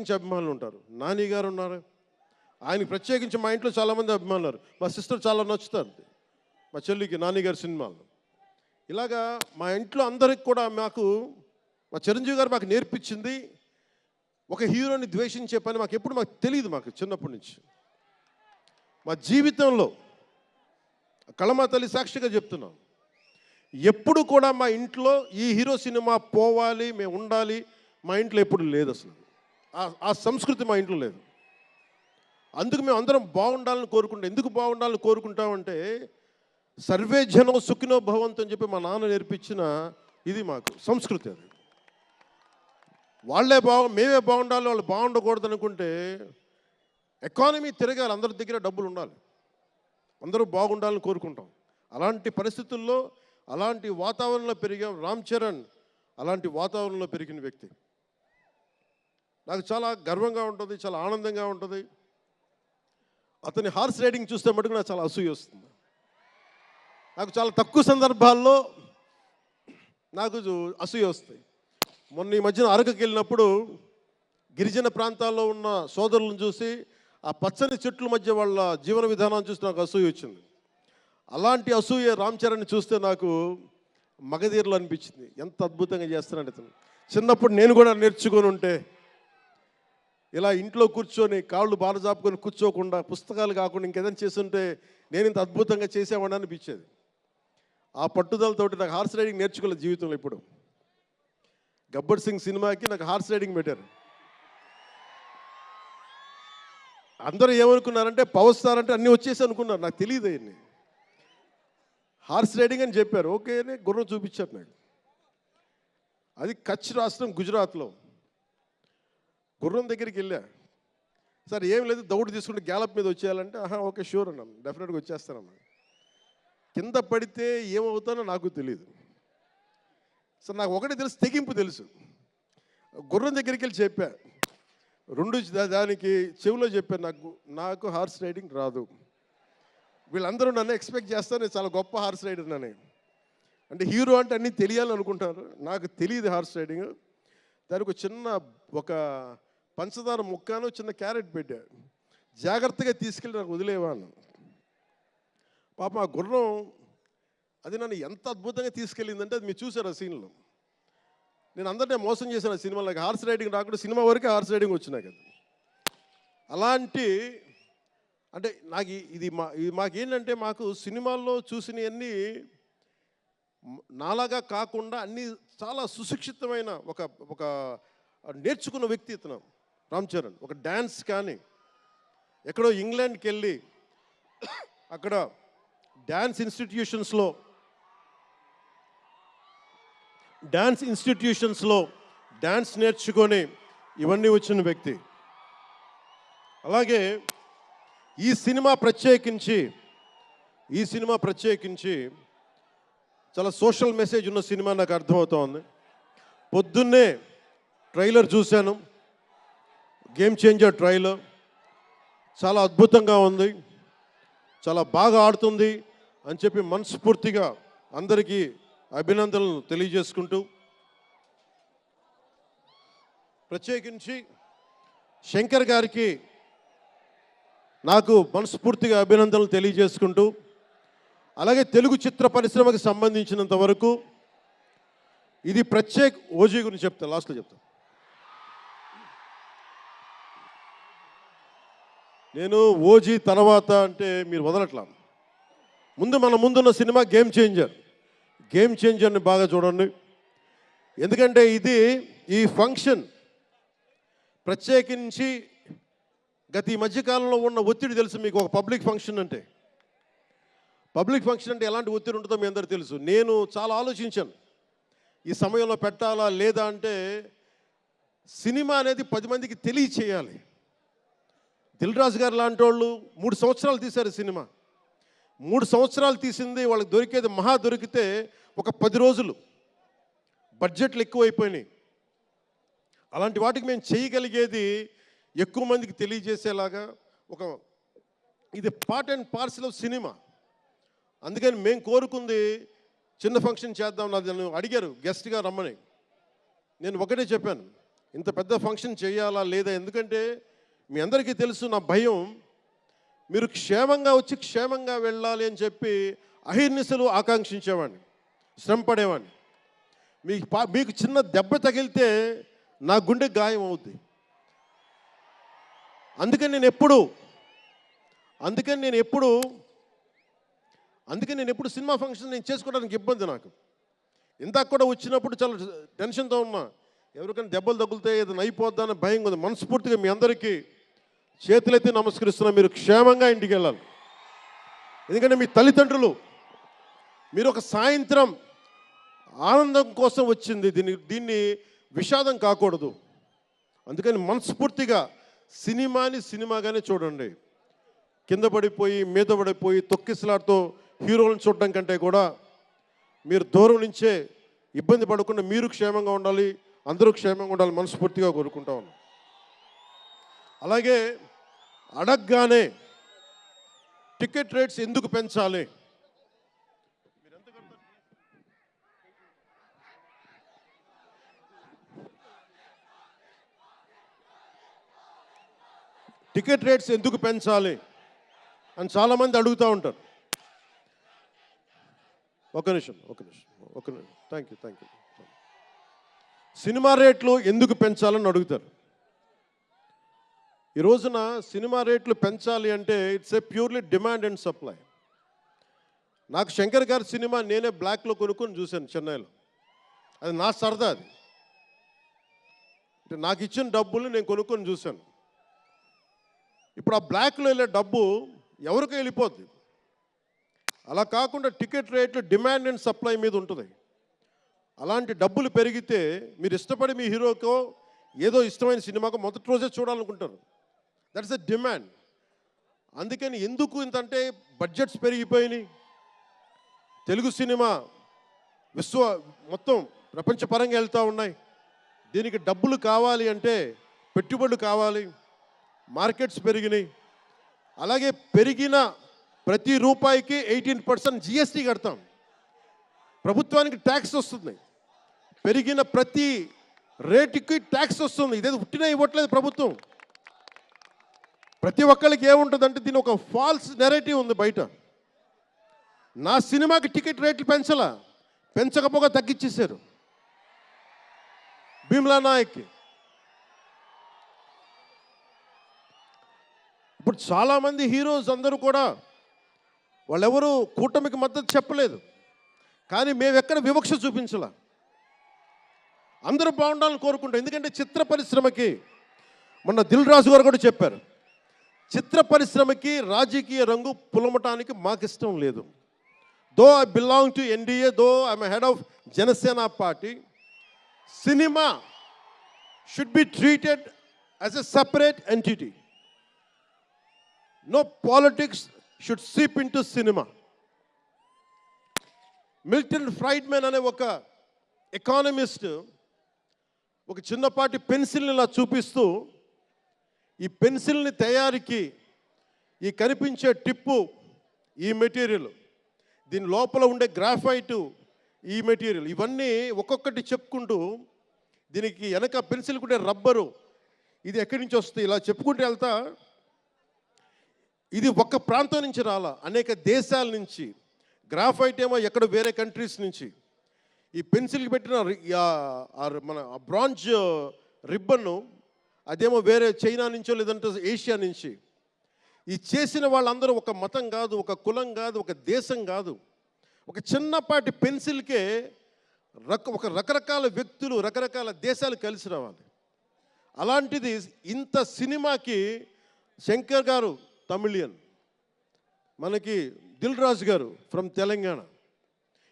అభిమానులు ఉంటారు. నాని గారు ఉన్నారు. ఆయనకి ప్రత్యేకించి మా ఇంట్లో చాలామంది అభిమానులు మా సిస్టర్ చాలా నచ్చుతారు. మా చెల్లికి నాని గారి సినిమాలు. ఇలాగా మా ఇంట్లో అందరికి కూడా మాకు మా చిరంజీవి గారు మాకు నేర్పించింది. ఒక హీరోని ద్వేషించే పని మాకు ఎప్పుడు మాకు తెలియదు మాకు చిన్నప్పటి నుంచి. మా జీవితంలో కళమా తల్లి సాక్షిగా చెప్తున్నాం. ఎప్పుడు కూడా మా ఇంట్లో ఈ హీరో సినిమా పోవాలి మేము ఉండాలి. మా ఇంట్లో ఎప్పుడు లేదు అసలు. ఆ- ఆ సంస్కృతి మా ఇంట్లో లేదు. అందుకు మేము అందరం బాగుండాలని కోరుకుంటాం ఎందుకు బాగుండాలని కోరుకుంటామంటే సర్వే జనం సుఖినో భవంతు అని చెప్పి మా నాన్న నేర్పించిన ఇది మాకు సంస్కృతి అది. వాళ్ళే బాగు మేమే బాగుండాలి వాళ్ళు బాగుండకూడదు అనుకుంటే ఎకానమీ తిరగాలి అందరి దగ్గర డబ్బులు ఉండాలి. అందరూ బాగుండాలని కోరుకుంటాం. అలాంటి పరిస్థితుల్లో అలాంటి వాతావరణంలో పెరిగాం రామ్ చరణ్ అలాంటి వాతావరణంలో పెరిగిన వ్యక్తి. నాకు చాలా గర్వంగా ఉంటుంది చాలా ఆనందంగా ఉంటుంది. అతని హార్స్ రైడింగ్ చూస్తే మటుకు నాకు చాలా అసూయ వస్తుంది. నాకు చాలా తక్కువ సందర్భాల్లో నాకు అసూయ వస్తాయి. మొన్న ఈ మధ్యన అరకుకి వెళ్ళినప్పుడు గిరిజన ప్రాంతాల్లో ఉన్న సోదరులను చూసి ఆ పచ్చని చెట్ల మధ్య వాళ్ళ జీవన విధానం చూసి నాకు అసూయ వచ్చింది. అలాంటి అసూయ రామ్ చరణ్ చూస్తే నాకు మగధీరలు అనిపించింది. ఎంత అద్భుతంగా చేస్తున్నాడు ఇతను. చిన్నప్పుడు నేను కూడా నేర్చుకొని ఉంటే ఇలా ఇంట్లో కూర్చొని కాళ్ళు బారజాపుకొని కూర్చోకుండా పుస్తకాలు కాకుండా ఇంకేదైనా చేస్తుంటే నేను ఇంత అద్భుతంగా చేసేవాడిని అనిపించేది. ఆ పట్టుదలతోటి నాకు హార్స్ రైడింగ్ నేర్చుకోలేదు జీవితంలో ఇప్పుడు. గబ్బర్ సింగ్ సినిమాకి నాకు హార్స్ రైడింగ్ పెట్టారు. అందరూ ఏమనుకున్నారంటే పవర్ స్టార్ అంటే అన్నీ వచ్చేసి అనుకున్నారు. నాకు తెలియదు అయ్యి హార్స్ రైడింగ్ అని చెప్పారు. ఓకే అని గుర్రం చూపించారు నాకు. అది కచ్ రాష్ట్రం గుజరాత్లో. గుర్రం దగ్గరికి వెళ్ళా. సార్ ఏం లేదు దౌడు తీసుకుంటే గ్యాలప్ మీద వచ్చేయాలంటే ఆహా ఓకే షూర్ అన్నాం. డెఫినెట్గా వచ్చేస్తానమ్మా కింద పడితే ఏమవుతానో నాకు తెలియదు సార్ నాకు ఒకటి తెలుసు తెగింపు తెలుసు. గుర్రం దగ్గరికి వెళ్ళి చెప్పా. రెండు దా- దానికి చెవిలో చెప్పాను నాకు నాకు హార్స్ రైడింగ్ రాదు. వీళ్ళందరూ నన్ను ఎక్స్పెక్ట్ చేస్తారు నేను చాలా గొప్ప హార్స్ రైడర్ అని అంటే హీరో అంటే అన్నీ తెలియాలని అనుకుంటారు నాకు తెలియదు హార్స్ రైడింగ్. దానికి ఒక చిన్న ఒక పంచదార ముక్కను చిన్న క్యారెట్ పెట్టా. జాగ్రత్తగా తీసుకెళ్ళి నాకు వదిలేవాను పాప ఆ గుర్రం అది నన్ను ఎంత అద్భుతంగా తీసుకెళ్ళిందంటే అది మీరు చూసారు ఆ సీన్లో. నేను అందరినీ మోసం చేశాను ఆ సినిమాలో. నాకు హార్స్ రైడింగ్ రాకుండా సినిమా వరకే హార్స్ రైడింగ్ వచ్చినాయి కదా అలాంటి అంటే నాకు ఇది మా ఇది మాకేంటంటే మాకు సినిమాల్లో చూసినవన్నీ నాలాగా కాకుండా అన్నీ చాలా సుశిక్షితమైన ఒక ఒక నేర్చుకున్న వ్యక్తి ఇతను. రామ్ చరణ్ ఒక డ్యాన్స్ కానీ ఎక్కడో ఇంగ్లాండ్కి వెళ్ళి అక్కడ డ్యాన్స్ ఇన్స్టిట్యూషన్స్లో డ్యాన్స్ ఇన్స్టిట్యూషన్స్లో డ్యాన్స్ నేర్చుకొని ఇవన్నీ వచ్చిన వ్యక్తి. అలాగే ఈ సినిమా ప్రత్యేకించి ఈ సినిమా ప్రత్యేకించి చాలా సోషల్ మెసేజ్ ఉన్న సినిమా నాకు అర్థమవుతోంది. పొద్దున్నే ట్రైలర్ చూశాను. గేమ్ చేంజర్ ట్రైలర్ చాలా అద్భుతంగా ఉంది. చాలా బాగా ఆడుతుంది అని చెప్పి మనస్ఫూర్తిగా అందరికీ అభినందనలు తెలియజేసుకుంటూ ప్రత్యేకించి శంకర్ గారికి నాకు మనస్ఫూర్తిగా అభినందనలు తెలియజేసుకుంటూ అలాగే తెలుగు చిత్ర పరిశ్రమకు సంబంధించినంత వరకు ఇది ప్రత్యేక ఓజీ గురించి చెప్తా లాస్ట్లో చెప్తాను నేను ఓజీ తర్వాత అంటే మీరు వదలట్లా. ముందు మన ముందున్న సినిమా గేమ్ చేంజర్ గేమ్ చేంజర్ని బాగా చూడండి. ఎందుకంటే ఇది ఈ ఫంక్షన్ ప్రత్యేకించి గత ఈ మధ్యకాలంలో ఉన్న ఒత్తిడి తెలుసు మీకు ఒక పబ్లిక్ ఫంక్షన్ అంటే. పబ్లిక్ ఫంక్షన్ అంటే ఎలాంటి ఒత్తిడి ఉంటుందో మీ అందరికీ తెలుసు. నేను చాలా ఆలోచించాను. ఈ సమయంలో పెట్టాలా లేదా అంటే సినిమా అనేది పది మందికి తెలియచేయాలి. రాజు గారు లాంటి వాళ్ళు మూడు సంవత్సరాలు తీశారు సినిమా. మూడు సంవత్సరాలు తీసింది వాళ్ళకి దొరికేది మహా దొరికితే ఒక పది రోజులు. బడ్జెట్లు ఎక్కువైపోయినాయి. అలాంటి వాటికి మేము చేయగలిగేది ఎక్కువ మందికి తెలియజేసేలాగా ఒక ఇది part and parcel of cinema. అందుకని మేము కోరుకుంది చిన్న ఫంక్షన్ చేద్దాం నన్ను అడిగారు గెస్ట్గా రమ్మని. నేను ఒకటే చెప్పాను ఇంత పెద్ద ఫంక్షన్ చేయాలా లేదా? ఎందుకంటే మీ అందరికీ తెలుసు నా భయం. మీరు క్షేమంగా వచ్చి క్షేమంగా వెళ్ళాలి అని చెప్పి అహిర్నిశలు ఆకాంక్షించేవాడిని శ్రమ పడేవాడిని మీకు మీకు చిన్న దెబ్బ తగిలితే నా గుండె గాయం అవుద్ది. అందుకని నేను ఎప్పుడు అందుకని నేను ఎప్పుడు అందుకని నేను ఎప్పుడు సినిమా ఫంక్షన్ నేను చేసుకోవడానికి ఇబ్బంది నాకు. ఇందాక కూడా వచ్చినప్పుడు చాలా టెన్షన్తో ఉన్నా ఎవరికైనా దెబ్బలు తగులుతాయి ఏదైనా అయిపోద్దా అని భయం ఉంది మనస్ఫూర్తిగా మీ అందరికీ చేతులెత్తి నమస్కరిస్తున్నా మీరు క్షేమంగా ఇంటికి వెళ్ళాలి. ఎందుకంటే మీ తల్లిదండ్రులు మీరు ఒక సాయంత్రం ఆనందం కోసం వచ్చింది. దీన్ని దీన్ని విషాదం కాకూడదు. అందుకని మనస్ఫూర్తిగా సినిమాని సినిమాగానే చూడండి. కింద పడిపోయి మీద పడిపోయి తొక్కిసలాడుతూ హీరోలను చూడడం కంటే కూడా మీరు దూరం నుంచే ఇబ్బంది పడకుండా మీరు క్షేమంగా ఉండాలి అందరూ క్షేమంగా ఉండాలి మనస్ఫూర్తిగా కోరుకుంటా ఉన్నాం. అలాగే అడగగానే టికెట్ రేట్స్ ఎందుకు పెంచాలి? టికెట్ రేట్స్ ఎందుకు పెంచాలి అని చాలామంది అడుగుతూ ఉంటారు. ఒక నిమిషం ఒక నిమిషం ఒక నిమిషం. Thank you thank you cinema రేట్లు ఎందుకు పెంచాలని అడుగుతారు. ఈ రోజున సినిమా రేట్లు పెంచాలి అంటే it's a purely demand and supply. నాకు శంకర్ గారి సినిమా నేనే బ్లాక్లో కొనుక్కొని చూశాను చెన్నైలో. అది నా సరదా అది. అంటే నాకు ఇచ్చిన డబ్బులు నేను కొనుక్కొని చూశాను. ఇప్పుడు ఆ బ్లాక్లో వెళ్ళే డబ్బు ఎవరికి వెళ్ళిపోద్ది. అలా కాకుండా టికెట్ రేట్లు డిమాండ్ అండ్ సప్లై మీద ఉంటుంది. అలాంటి డబ్బులు పెరిగితే మీరు ఇష్టపడి మీ హీరోకో ఏదో ఇష్టమైన సినిమాకో మొదటి రోజే చూడాలనుకుంటారు. దట్స్ అ డిమాండ్ అందుకని ఎందుకు ఇంతంటే బడ్జెట్స్ పెరిగిపోయినాయి. తెలుగు సినిమా విశ్వ మొత్తం ప్రపంచపరంగా వెళ్తూ ఉన్నాయి. దీనికి డబ్బులు కావాలి అంటే పెట్టుబడులు కావాలి. మార్కెట్స్ పెరిగినాయి. అలాగే పెరిగిన ప్రతి రూపాయికి ఎయిటీన్ పర్సెంట్ జిఎస్టీ కడతాం. ప్రభుత్వానికి ట్యాక్స్ వస్తుంది. పెరిగిన ప్రతి రేటుకి ట్యాక్స్ వస్తుంది. ఇదేదో పుట్టినా ఇవ్వట్లేదు ప్రభుత్వం. ప్రతి ఒక్కరికి ఏముంటుందంటే దీని ఒక ఫాల్స్ నెరేటివ్ ఉంది బయట. నా సినిమాకి టికెట్ రేట్లు పెంచలా? పెంచకపోగా తగ్గించేశారు భీమ్లా నాయక్కి. ఇప్పుడు చాలామంది హీరోస్ అందరూ కూడా వాళ్ళెవరూ కూటమికి మద్దతు చెప్పలేదు. కానీ మేము ఎక్కడ వివక్ష చూపించలా? అందరూ బాగుండాలని కోరుకుంటాం. ఎందుకంటే చిత్ర పరిశ్రమకి మొన్న దిల్ రాజు గారు కూడా చెప్పారు. చిత్ర పరిశ్రమకి రాజకీయ రంగు పులమటానికి మాకు ఇష్టం లేదు though I belong to NDA though I'm head of Janasena party cinema should be treated as a separate entity no politics should seep into cinema Milton Friedman అనే ఒక ఎకానమిస్ట్ ఒక చిన్నపాటి పెన్సిల్ని ఇలా చూపిస్తూ ఈ పెన్సిల్ని తయారీకి ఈ కనిపించే టిప్పు ఈ మెటీరియల్. దీని లోపల ఉండే గ్రాఫైటు ఈ మెటీరియల్. ఇవన్నీ ఒక్కొక్కటి చెప్పుకుంటూ దీనికి వెనక పెన్సిల్ ఉండే రబ్బరు. ఇది ఎక్కడి నుంచి వస్తుంది? ఇలా చెప్పుకుంటూ వెళ్తా. ఇది ఒక్క ప్రాంతం నుంచి రాలా. అనేక దేశాల నుంచి. గ్రాఫైట్ ఏమో ఎక్కడ వేరే కంట్రీస్ నుంచి. ఈ పెన్సిల్కి పెట్టిన ఆ మన బ్రాంజ్ రిబ్బన్ను అదేమో వేరే చైనా నుంచో లేదంటే ఏషియా నుంచి. ఈ చేసిన వాళ్ళందరూ ఒక మతం కాదు ఒక కులం కాదు ఒక దేశం కాదు. ఒక చిన్నపాటి పెన్సిల్కే రక ఒక రకరకాల వ్యక్తులు రకరకాల దేశాలు కలిసి రావాలి. అలాంటిది ఇంత సినిమాకి శంకర్ గారు తమిళియన్. మనకి దిల్ రాజు గారు ఫ్రమ్ తెలంగాణ.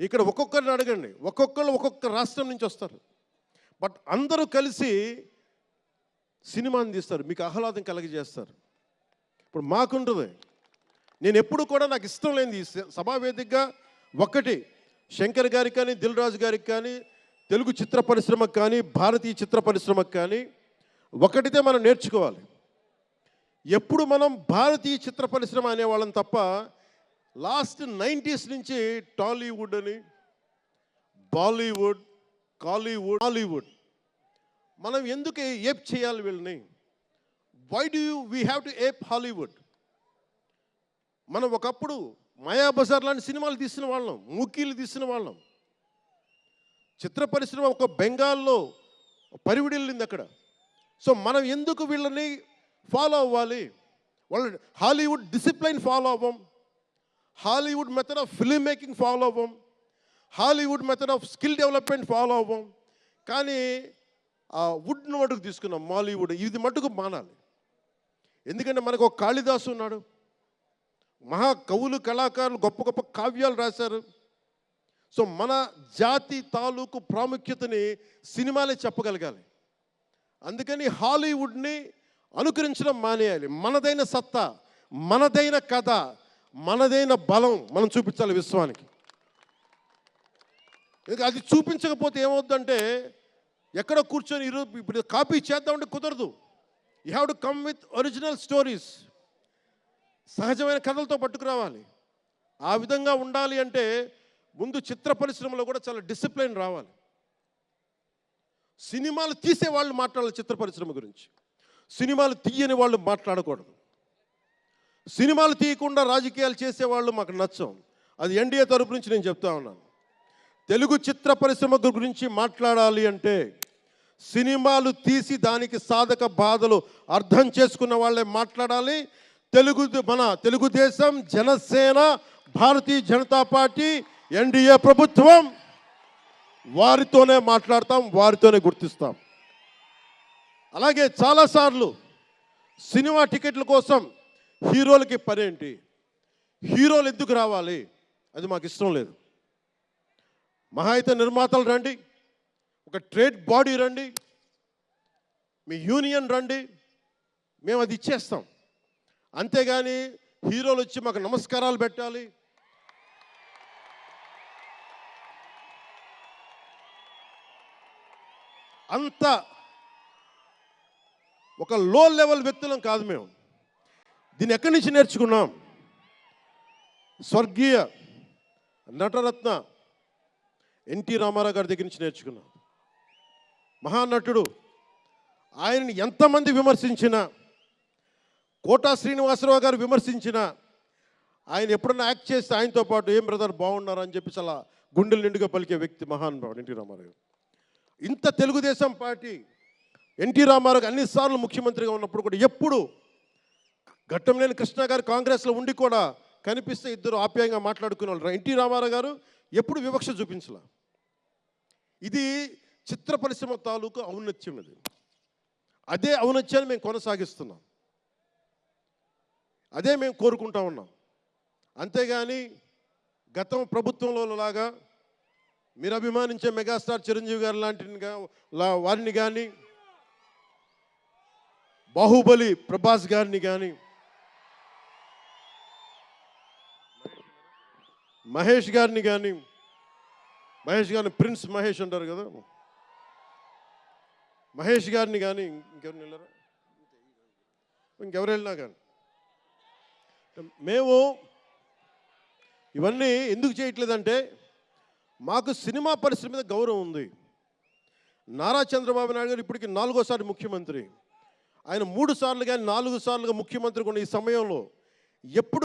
ఇక్కడ ఒక్కొక్కరిని అడగండి. ఒక్కొక్కరు ఒక్కొక్క రాష్ట్రం నుంచి వస్తారు. బట్ అందరూ కలిసి సినిమాని తీస్తారు మీకు ఆహ్లాదం కలగజేస్తారు. ఇప్పుడు మాకుంటుంది నేను ఎప్పుడు కూడా నాకు ఇష్టం లేనిది సభావేదికగా ఒక్కటి. శంకర్ గారికి కానీ దిల్ రాజు గారికి కానీ తెలుగు చిత్ర పరిశ్రమకు కానీ భారతీయ చిత్ర పరిశ్రమకు కానీ ఒకటితే మనం నేర్చుకోవాలి. ఎప్పుడు మనం భారతీయ చిత్ర పరిశ్రమ అనేవాళ్ళం తప్ప లాస్ట్ నైంటీస్ నుంచి టాలీవుడ్ అని బాలీవుడ్ కాలీవుడ్ హాలీవుడ్ మనం ఎందుకు ఏప్ చేయాలి వీళ్ళని? Why do you we have to ape Hollywood మనం ఒకప్పుడు మాయాబజార్ లాంటి సినిమాలు తీసిన వాళ్ళం మూకీలు తీసిన వాళ్ళం. చిత్ర పరిశ్రమ ఒక బెంగాల్లో పరివిడిల్లింది అక్కడ. సో మనం ఎందుకు వీళ్ళని ఫాలో అవ్వాలి? వాళ్ళ Hollywood discipline follow అవ్వం. Hollywood method of film making follow అవ్వం. Hollywood method of skill development follow అవ్వం. కానీ ఆ వుడ్ను మటుకు తీసుకున్నాం మాలీవుడ్. ఇది మటుకు మానాలి. ఎందుకంటే మనకు ఒక కాళిదాసు ఉన్నాడు. మహా కవులు కళాకారులు గొప్ప గొప్ప కావ్యాలు రాశారు. సో మన జాతి తాలూకు ప్రాముఖ్యతని సినిమాలే చెప్పగలగాలి. అందుకని హాలీవుడ్ని అనుకరించడం మానేయాలి. మనదైన సత్తా మనదైన కథ మనదైన బలం మనం చూపించాలి విశ్వానికి. అది చూపించకపోతే ఏమవుద్దంటే ఎక్కడ కూర్చొని ఈరోజు ఇప్పుడు కాపీ చేద్దామంటే కుదరదు. You have to come with original stories సహజమైన కథలతో పట్టుకురావాలి. ఆ విధంగా ఉండాలి అంటే ముందు చిత్ర పరిశ్రమలో కూడా చాలా డిసిప్లిన్ రావాలి. సినిమాలు తీసే వాళ్ళు మాట్లాడాలి చిత్ర పరిశ్రమ గురించి. సినిమాలు తీయని వాళ్ళు మాట్లాడకూడదు. సినిమాలు తీయకుండా రాజకీయాలు చేసేవాళ్ళు మాకు నచ్చం. అది ఎన్డీఏ తరపు నుంచి నేను చెప్తా ఉన్నాను. తెలుగు చిత్ర పరిశ్రమ గురించి మాట్లాడాలి అంటే సినిమాలు తీసి దానికి సాధక బాధలు అర్థం చేసుకున్న వాళ్ళే మాట్లాడాలి. తెలుగు మన తెలుగుదేశం జనసేన భారతీయ జనతా పార్టీ ఎన్డీఏ ప్రభుత్వం వారితోనే మాట్లాడతాం వారితోనే గుర్తిస్తాం. అలాగే చాలాసార్లు సినిమా టికెట్ల కోసం హీరోలకి పనేంటి? హీరోలు ఎందుకు రావాలి? అది మాకు ఇష్టం లేదు. మహా అయితే నిర్మాతలు రండి. ఒక ట్రేడ్ బాడీ రండి మీ యూనియన్ రండి మేము అది ఇచ్చేస్తాం. అంతేగాని హీరోలు వచ్చి మాకు నమస్కారాలు పెట్టాలి. అంత ఒక లో లెవెల్ వ్యక్తులం కాదు మేము. దీన్ని ఎక్కడి నుంచి నేర్చుకున్నాం? స్వర్గీయ నటరత్న ఎన్టీ రామారావు గారి దగ్గర నుంచి నేర్చుకున్నాం. మహానటుడు ఆయనని ఎంతమంది విమర్శించినా కోటా శ్రీనివాసరావు గారు విమర్శించినా ఆయన ఎప్పుడన్నా యాక్ట్ చేస్తే ఆయనతో పాటు ఏం బ్రదర్ బాగున్నారు? అని చెప్పి చాలా గుండెలు నిండుగా పలికే వ్యక్తి మహానుభావుడు ఎన్టీ రామారావు ఇంత తెలుగుదేశం పార్టీ ఎన్టీ రామారావు అన్నిసార్లు ముఖ్యమంత్రిగా ఉన్నప్పుడు కూడా ఎప్పుడు ఘట్టంలేని కృష్ణ గారు కాంగ్రెస్లో ఉండి కూడా కనిపిస్తే ఇద్దరు ఆప్యాయంగా మాట్లాడుకునే వాళ్ళు ఎన్టీ రామారావు గారు ఎప్పుడు వివక్ష చూపించలా. ఇది చిత్ర పరిశ్రమ తాలూకు ఔన్నత్యం ఇది. అదే ఔన్నత్యాన్ని మేము కొనసాగిస్తున్నాం. అదే మేము కోరుకుంటా ఉన్నాం. అంతేగాని గతం ప్రభుత్వంలో లాగా మీరు అభిమానించే మెగాస్టార్ చిరంజీవి గారు లాంటి వారిని కానీ బాహుబలి ప్రభాస్ గారిని కానీ మహేష్ గారిని కానీ మహేష్ గారిని ప్రిన్స్ మహేష్ అంటారు కదా. మహేష్ గారిని కానీ ఇంకెవరు వెళ్ళారా? ఇంకెవరు వెళ్ళినా కానీ. మేము ఇవన్నీ ఎందుకు చేయట్లేదంటే మాకు సినిమా పరిశ్రమ మీద గౌరవం ఉంది. నారా చంద్రబాబు నాయుడు గారు ఇప్పటికి నాలుగోసారి ముఖ్యమంత్రి. ఆయన మూడు సార్లు కానీ నాలుగు సార్లుగా ముఖ్యమంత్రి కొన్ని ఈ సమయంలో ఎప్పుడు